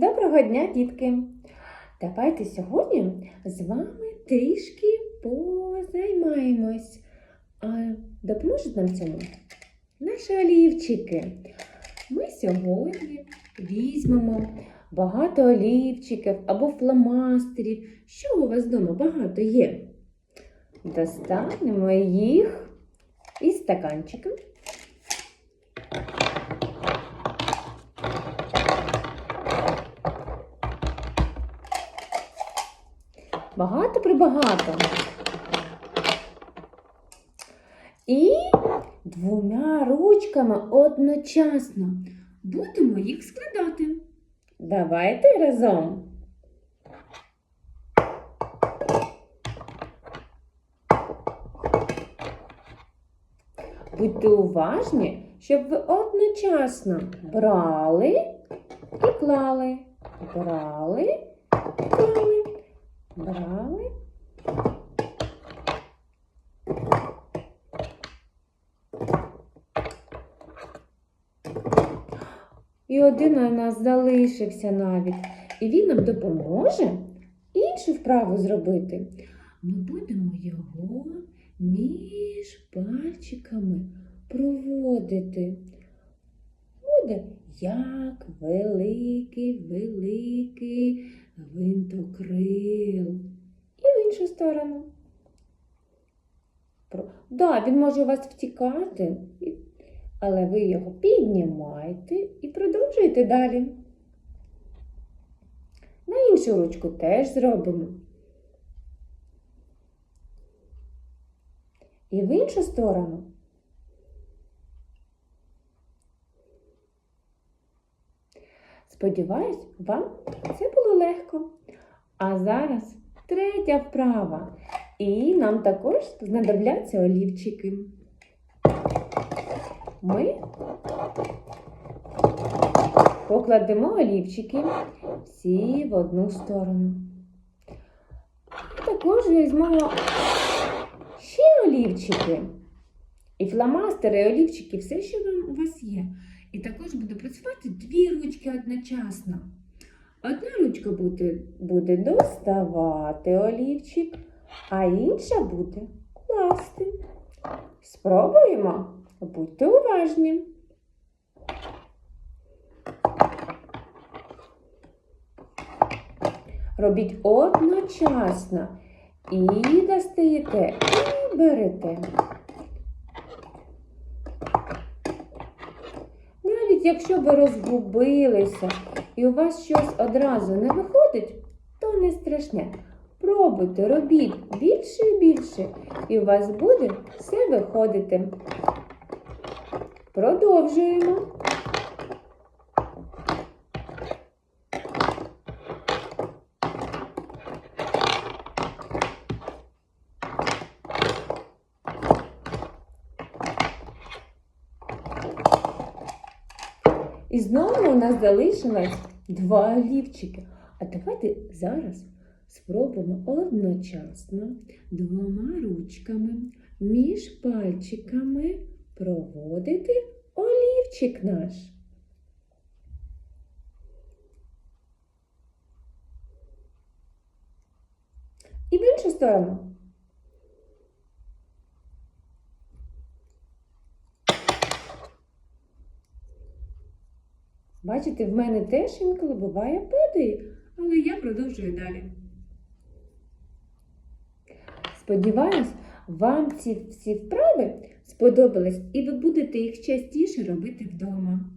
Доброго дня, дітки! Давайте сьогодні з вами трішки позаймаємось. А допоможуть нам цьому наші олівчики. Ми сьогодні візьмемо багато олівчиків або фломастерів. Що у вас вдома багато є? Достанемо їх із стаканчика. Багато прибагато. І двома ручками одночасно будемо їх складати. Давайте разом. Будьте уважні, щоб ви одночасно брали і клали. Брали і клали. Брали. І один у нас залишився навіть. І він нам допоможе іншу вправу зробити. Ми будемо його між пальчиками проводити. Буде як великий, великий гвинтокрил. І в іншу сторону. Так, да, він може у вас втікати, але ви його піднімаєте і продовжуєте далі. На іншу ручку теж зробимо. І в іншу сторону. Сподіваюсь, вам це було легко. А зараз третя вправа. І нам також знадобляться олівчики. Ми покладемо олівчики всі в одну сторону. Також візьмемо ще олівчики. І фломастери, і олівчики, все, що у вас є. І також буде працювати дві ручки одночасно. Одна ручка буде, буде доставати олівчик, а інша буде класти. Спробуємо. Будьте уважні. Робіть одночасно. І достаєте, і берете. Навіть якщо ви розгубилися і у вас щось одразу не виходить, то не страшне. Пробуйте, робіть більше і більше, і у вас буде все виходити. Продовжуємо. І знову у нас залишилось два олівчики. А давайте зараз спробуємо одночасно двома ручками між пальчиками проводити олівчик наш. І в іншу сторону. Бачите, в мене теж інколи буває падає, але я продовжую далі. Сподіваюсь, вам ці всі вправи сподобались і ви будете їх частіше робити вдома.